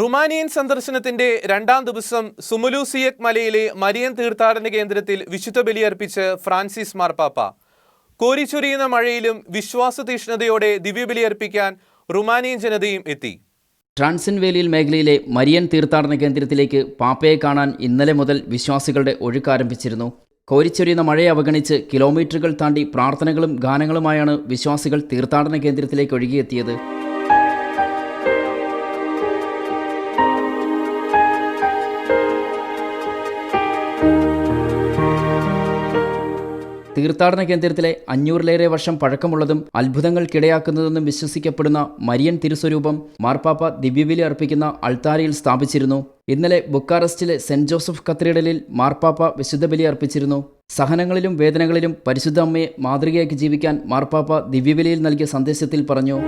Romanian സന്ദർശനത്തിന്റെ രണ്ടാം ദിവസം സുമലൂസിയക് മലയിലെ മരിയൻ തീർത്ഥാടന കേന്ദ്രത്തിൽ വിശുദ്ധ ബലിയർപ്പിച്ച് ഫ്രാൻസിസ് മാർപ്പാപ്പ കോരിച്ചൊരിയുന്ന മഴയിലും വിശ്വാസ തീഷ്ണതയോടെ ദിവ്യബലിയർപ്പിക്കാൻ റുമാനിയൻ ജനതയും എത്തി. ട്രാൻസിൻവേലിയൽ മേഖലയിലെ മരിയൻ തീർത്ഥാടന കേന്ദ്രത്തിലേക്ക് പാപ്പയെ കാണാൻ ഇന്നലെ മുതൽ വിശ്വാസികളുടെ ഒഴുക്ക് ആരംഭിച്ചിരുന്നു. കോരിച്ചൊരിയുന്ന മഴയെ അവഗണിച്ച് കിലോമീറ്ററുകൾ താണ്ടി പ്രാർത്ഥനകളും ഗാനങ്ങളുമായാണ് വിശ്വാസികൾ തീർത്ഥാടന കേന്ദ്രത്തിലേക്ക് ഒഴുകിയെത്തിയത്. തീർത്ഥാടന കേന്ദ്രത്തിലെ അഞ്ഞൂറിലേറെ വർഷം പഴക്കമുള്ളതും അത്ഭുതങ്ങൾക്കിടയാക്കുന്നതെന്നും വിശ്വസിക്കപ്പെടുന്ന മരിയൻ തിരുസ്വരൂപം മാർപ്പാപ്പ ദിവ്യബലി അർപ്പിക്കുന്ന അൾത്താരയിൽ സ്ഥാപിച്ചിരുന്നു. ഇന്നലെ ബുക്കാറസ്റ്റിലെ സെന്റ് ജോസഫ് കത്തീഡ്രലിൽ മാർപ്പാപ്പ വിശുദ്ധ ബലി അർപ്പിച്ചിരുന്നു. സഹനങ്ങളിലും വേദനകളിലും പരിശുദ്ധ അമ്മയെ മാതൃകയാക്കി ജീവിക്കാൻ മാർപ്പാപ്പ ദിവ്യബലിയിൽ നൽകിയ സന്ദേശത്തിൽ പറഞ്ഞു.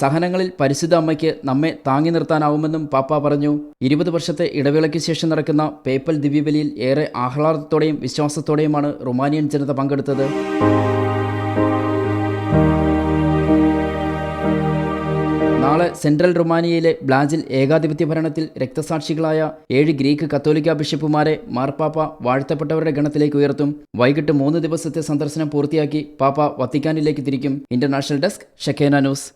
സഹനങ്ങളിൽ പരിശുദ്ധ അമ്മയ്ക്ക് നമ്മെ താങ്ങി നിർത്താനാവുമെന്നും പാപ്പ പറഞ്ഞു. ഇരുപത് വർഷത്തെ ഇടവേളയ്ക്ക് ശേഷം നടക്കുന്ന പേപ്പൽ ദിവ്യബലിയിൽ ഏറെ ആഹ്ലാദത്തോടെയും വിശ്വാസത്തോടെയുമാണ് റുമാനിയൻ ജനത പങ്കെടുത്തത്. നാളെ സെൻട്രൽ റുമാനിയയിലെ ബ്ലാജിൽ ഏകാധിപത്യ ഭരണത്തിൽ രക്തസാക്ഷികളായ ഏഴ് ഗ്രീക്ക് കത്തോലിക്ക ബിഷപ്പുമാരെ മാർപ്പാപ്പ വാഴ്ത്തപ്പെട്ടവരുടെ ഗണത്തിലേക്ക് ഉയർത്തും. വൈകിട്ട് മൂന്ന് ദിവസത്തെ സന്ദർശനം പൂർത്തിയാക്കി പാപ്പ വത്തിക്കാനിലേക്ക് തിരിക്കും. International desk Shakeena news.